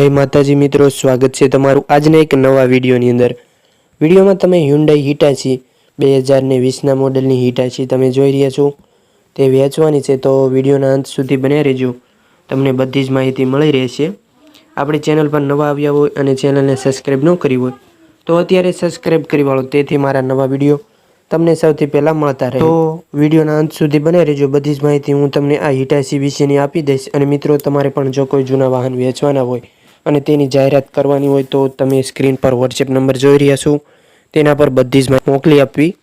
જય માતાજી મિત્રો, સ્વાગત છે તમારું આજના એક નવા વિડીયોની અંદર. વિડીયોમાં તમે હ્યુન્ડાઈ હિટાચી બે હજાર ને વીસના મોડલની હિટાચી તમે જોઈ રહ્યા છો. તે વેચવાની છે, તો વિડીયોના અંત સુધી બન્યા રહેજો. તમને બધી જ માહિતી મળી રહેશે. આપણી ચેનલ પર નવા આવ્યા હોય અને ચેનલને સબસ્ક્રાઈબ ન કરી હોય, તો અત્યારે સબસ્ક્રાઈબ કરી વાળો. તેથી મારા નવા વીડિયો તમને સૌથી પહેલાં મળતા રહે. તો વિડીયોના અંત સુધી બન્યા રહેજો. બધી જ માહિતી હું તમને આ હિટાસી વિશેની આપી દઈશ. અને મિત્રો, તમારે પણ જો કોઈ જૂના વાહન વેચવાના હોય અને તેની જાહેરાત કરવાની હોય તો તમે સ્ક્રીન પર વોટ્સએપ નંબર જોઈ રહ્યા છો. તેના પર બધી જ મોકલી આપવી.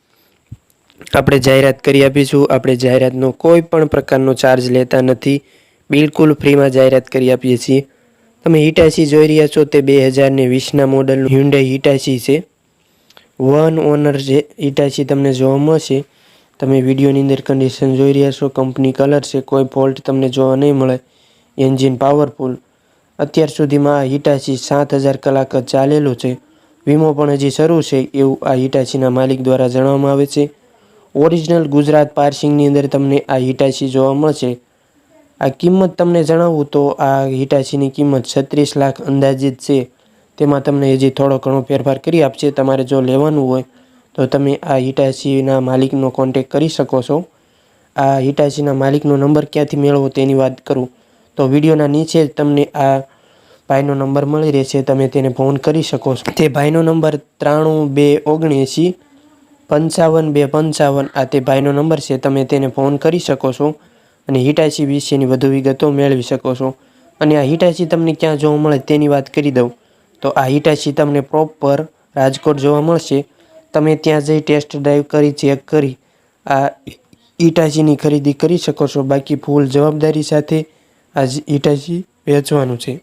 આપણે જાહેરાત કરી આપીશું. આપણે જાહેરાતનો કોઈ પણ પ્રકારનો ચાર્જ લેતા નથી. બિલકુલ ફ્રીમાં જાહેરાત કરી આપીએ છીએ. તમે હિટાચી જોઈ રહ્યા છો તે બે હજારને વીસના મોડલનું હ્યુન્ડાઈ હિટાચી છે. વન ઓનર જે હિટાચી તમને જોવા મળશે. તમે વિડીયોની અંદર કન્ડિશન જોઈ રહ્યા છો. કંપની કલર છે. કોઈ ફોલ્ટ તમને જોવા નહીં મળે. એન્જિન પાવરફુલ અત્યાર સુધીમાં આ હિટાચી સાત હજાર કલાક જ ચાલેલું છે. વીમો પણ હજી શરૂ છે એવું આ હિટાચીના માલિક દ્વારા જણાવવામાં આવે છે. ઓરિજિનલ ગુજરાત પાર્સિંગની અંદર તમને આ હિટાચી જોવા મળશે. આ કિંમત તમને જણાવું તો આ હિટાચીની કિંમત છત્રીસ લાખ અંદાજિત છે. તેમાં તમને હજી થોડો ઘણો ફેરફાર કરી આપશે. તમારે જો લેવાનું હોય તો તમે આ હિટાચીના માલિકનો કોન્ટેક કરી શકો છો. આ હિટાચીના માલિકનો નંબર ક્યાંથી મેળવો તેની વાત કરું. તો વિડીયોના નીચે જ તમને આ ભાઈનો નંબર મળી રહેશે. તમે તેને ફોન કરી શકો છો. તે ભાઈનો નંબર ત્રાણું બે ઓગણએંસી પંચાવન બે પંચાવન આ તે ભાઈનો નંબર છે. તમે તેને ફોન કરી શકો છો અને હિટાચી વિશેની વધુ વિગતો મેળવી શકો છો. અને આ હિટાચી તમને ક્યાં જોવા મળે તેની વાત કરી દઉં. તો આ હિટાચી તમને પ્રોપર રાજકોટ જોવા મળશે. તમે ત્યાં જઈ ટેસ્ટ ડ્રાઈવ કરી, ચેક કરી, આ હિટાચીની ખરીદી કરી શકો છો. બાકી ફૂલ જવાબદારી સાથે આ જ વેચવાનું છે.